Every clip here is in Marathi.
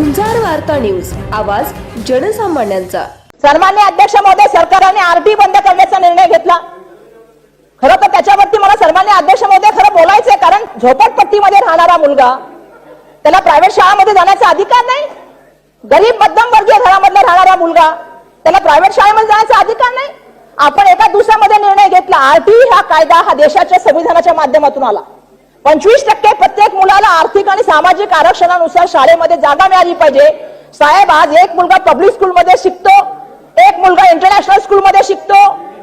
वार्ता न्यूज. आवाज जनसामान्यांचा. सन्मान्य अध्यक्ष महोदय सरकारने आरटी बंद करण्याचा निर्णय घेतला. खरं तर त्याच्यावरती मला सन्मान्य अध्यक्ष महोदय खरं बोलायचंय कारण झोपडपट्टीमध्ये राहणारा मुलगा त्याला प्रायव्हेट शाळामध्ये जाण्याचा अधिकार नाही. गरीब मध्यम वर्गीय घरामधला राहणारा मुलगा त्याला प्रायव्हेट शाळेमध्ये जाण्याचा अधिकार नाही. आपण एका दिवसामध्ये निर्णय घेतला. आरटी हा कायदा हा देशाच्या संविधानाच्या माध्यमातून आला. पंचवीस टक्के प्रत्येक मुला सामाजिक आरक्षणानुसार शाळेमध्ये जागा मिळाली पाहिजे. साहेब आज एक मुलगा पब्लिक स्कूलमध्ये शिकतो एक मुलगा इंटरनॅशनल स्कूलमध्ये शिकतो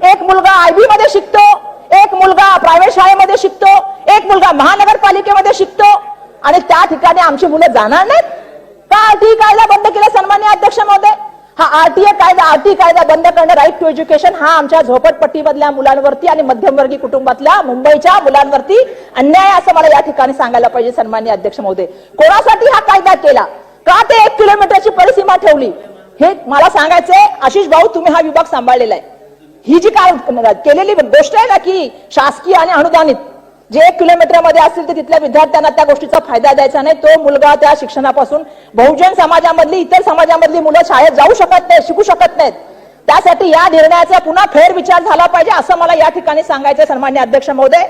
एक मुलगा आयबी मध्ये शिकतो एक मुलगा प्रायव्हेट शाळेमध्ये शिकतो एक मुलगा महानगरपालिकेमध्ये शिकतो. आणि त्या ठिकाणी आमची मुलं जाणार नाहीत? का ठीक आहे बंद केलं हा आरटीए कायदा आरटी कायदा बंद करणं राईट टू एज्युकेशन हा आमच्या झोपडपट्टीमधल्या मुलांवरती आणि मध्यमवर्गीय कुटुंबातल्या मुंबईच्या मुलांवरती अन्याय असं मला या ठिकाणी सांगायला पाहिजे सन्मान्य अध्यक्ष महोदय. कोणासाठी हा कायदा केला? का ते एक किलोमीटरची परिसीमा ठेवली? हे मला सांगायचंय आशिष भाऊ तुम्ही हा विभाग सांभाळलेला आहे. ही जी काय केलेली गोष्ट आहे ना की शासकीय आणि अनुदानित जे एक किलोमीटरमध्ये असतील ते तिथल्या विद्यार्थ्यांना त्या गोष्टीचा फायदा द्यायचा नाही. तो मुलगा त्या शिक्षणापासून बहुजन समाजामधली इतर समाजामधली मुलं शाळेत जाऊ शकत नाहीत शिकू शकत नाहीत. त्यासाठी या निर्णयाचा पुन्हा फेर विचार झाला पाहिजे असं मला या ठिकाणी सांगायचं सन्मान्य अध्यक्ष महोदय.